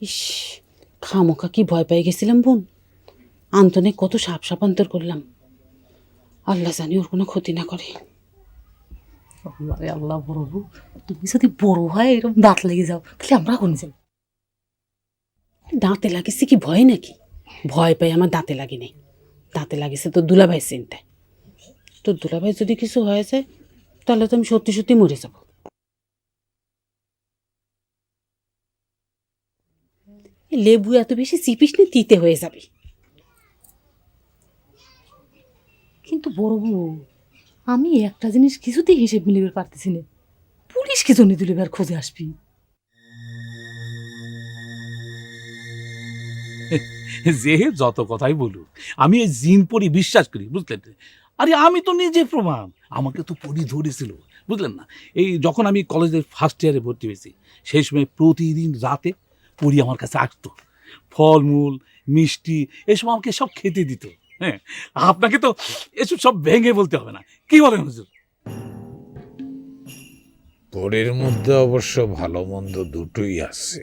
ইস খামোকা কি ভয় পেয়ে গেছিলাম বোন। আন্তনে কত সাপ সাপান্তর করলাম। আল্লাহ জানি ওর কোনো ক্ষতি না করে। আল্লাহ বড় বউ তুমি যদি বড় হয় এরকম দাঁত লেগে যাও তাহলে আমরা কোন যাই দাঁতে লাগিছে কি ভয় নাকি? ভয় পাই আমার দাঁতে লাগে নাই। দাঁতে লাগিছে তোর দুলাভাই চিন্তায়। তোর দুলাভাই যদি কিছু হয়ে যায় তাহলে তো আমি সত্যি সত্যি মরে যাব। লেবু এত বেশি চিপিস নি তিতে হয়ে যাবে। কিন্তু বড় বউ আমি একটা জিনিস কিছুতেই হিসেব মিলিবার পারতেছি না। পুলিশ কি জন্য দুলিবার খোঁজে আসবি? যে যত কথাই বলুক, আমি এই জিন পরি বিশ্বাস করি, বুঝলেন? আরে আমি তো নিজে প্রমাণ, আমাকে তো পরি ধরেছিল, বুঝলেন না? এই যখন আমি কলেজের ফার্স্ট ইয়ারে ভর্তি হয়েছি, সেই সময় প্রতিদিন রাতে পরি আমার কাছে আসতো ফলমূল মিষ্টি এসব আমাকে সব খেতে দিত। হ্যাঁ আপনাকে তো এসব সব ভেঙে বলতে হবে না। কি বলেন হুজুর? পরের মধ্যে অবশ্য ভালো মন্দ দুটোই আছে।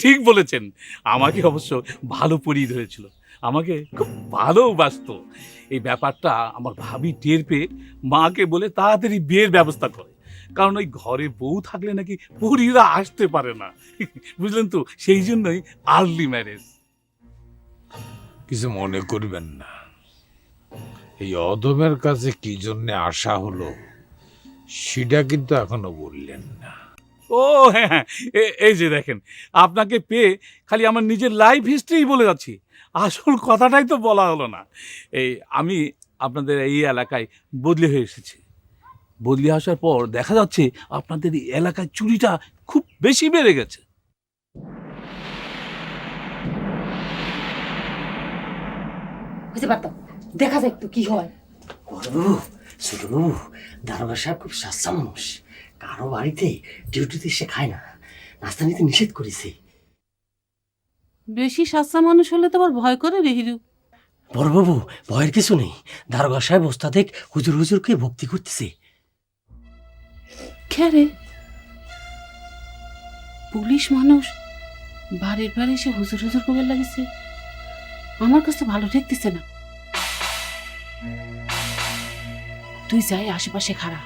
ঠিক বলেছেন। আমাকে অবশ্য ভালো পরিয়ে ধরেছিল। আমাকে খুব ভালোবাসত এই ব্যাপারটা আমার ভাবি টের পেয়ে মাকে বলে তাড়াতাড়ি বিয়ের ব্যবস্থা করে। কারণ ওই ঘরে বউ থাকলে নাকি পরীরা আসতে পারে না। বুঝলেন তো? সেই জন্যই আর্লি ম্যারেজ। কিছু মনে করবেন না। এই অদমের কাছে কি জন্য আসা হলো সেটা কিন্তু এখনও বললেন না। ও হ্যাঁ হ্যাঁ এই যে দেখেন আপনাকে পেয়ে খালি আমার নিজের লাইফ হিস্ট্রি বলে যাচ্ছি। আসল কথাটাই তো বলা হলো না। এই আমি আপনাদের এই এলাকায় বদলি হয়ে এসেছি। বদলি আসার পর দেখা যাচ্ছে আপনাদের এই এলাকায় চুরিটা খুব বেশি বেড়ে গেছে। বুঝতে পারতাম দেখা যাক তো কি হয়। বড়বাবু ছোটবাবু দারোগা সাহেব খুব সাচ্চা মানুষ। কারও বাড়িতে ডিউটিতে সে খায় না। নাস্তা নিতে নিষেধ করেছে। বেশি সাচ্চা মানুষ হলে তো আবার ভয় করে রে হিরু। বড়বাবু ভয়ের কিছু নেই। দারোগা সাহেব ওস্তাদেক হুজুর হুজুরকে ভক্তি করতেছে। খেরে পুলিশ মানুষ? বাড়ির বাড়ি এসে হুজুর হুজুর করে লাগেছে। আমার কাছে ভালো ঠেকতেছে না। তুই যাই, আশেপাশে খাড়া।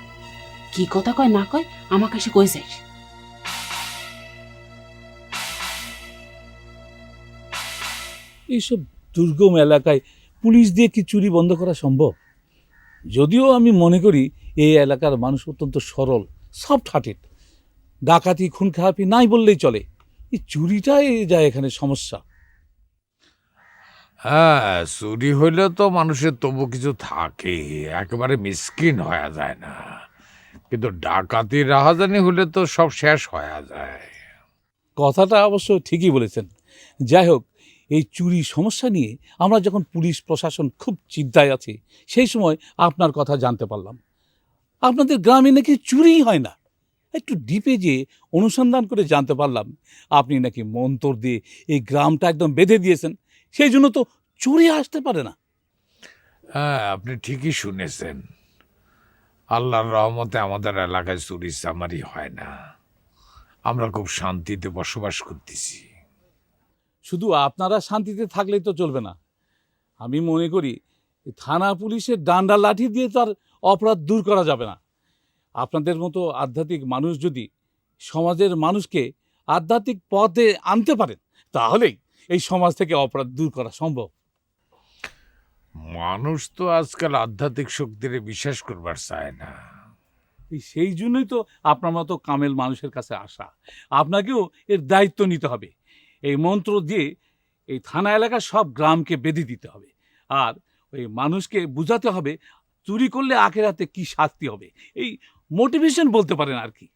কি কথা কয়, না কয় আমার কাছে কই যাইস? এইসব দুর্গম এলাকায় পুলিশ দিয়ে কি চুরি বন্ধ করা সম্ভব? যদিও আমি মনে করি, এই এলাকার মানুষ অত্যন্ত সরল। সফট হার্টেড ডাকাতি খুন খারাপি নাই বললেই চলে। এই চুরিটাই যায় এখানে সমস্যা। হ্যাঁ চুরি হইলে তো মানুষের তবু কিছু থাকে একেবারে মিসকিন হয়ে যায় না। কিন্তু ডাকাতি রাহাজানি হলে তো সব শেষ হয়ে যায়। কথাটা অবশ্য ঠিকই বলেছেন। যাই হোক এই চুরি সমস্যা নিয়ে আমরা যখন পুলিশ প্রশাসন খুব চিন্তায় আছি সেই সময় আপনার কথা জানতে পারলাম। আপনাদের গ্রামে নাকি চুরিই হয় না? একটু ডিপে যে অনুসন্ধান করে জানতে পারলাম আপনি নাকি মন্তর দিয়ে এই গ্রামটা একদম বেঁধে দিয়েছেন সেই জন্য তো চুরি আসতে পারে না। হ্যাঁ আপনি ঠিকই শুনেছেন। আল্লাহর রহমতে আমাদের এলাকায় চুরি চামারি হয় না। আমরা খুব শান্তিতে বসবাস করতেছি। শুধু আপনারা শান্তিতে থাকলেই তো চলবে না। আমি মনে করি থানা পুলিশের ডান্ডা লাঠি দিয়ে তার অপরাধ দূর করা যাবে না। আপনাদের মতো আধ্যাত্মিক মানুষ যদি সমাজের মানুষকে আধ্যাত্মিক পথে আনতে পারেন তাহলেই এই সমাজ থেকে অপরাধ দূর করা সম্ভব। মানুষ তো আজকাল আধ্যাত্মিক শক্তির বিশ্বাস করবার চায় না। সেই জন্যই তো আপনার মতো কামেল মানুষের কাছে আসা। আপনাকেও এর দায়িত্ব নিতে হবে। এই মন্ত্র দিয়ে এই থানা এলাকার সব গ্রামকে বেঁধে দিতে হবে। আর ওই মানুষকে বোঝাতে হবে চুরি করলে আখেরাতে কি শাস্তি হবে। এই মোটিভেশন বলতে পারেন আর কি।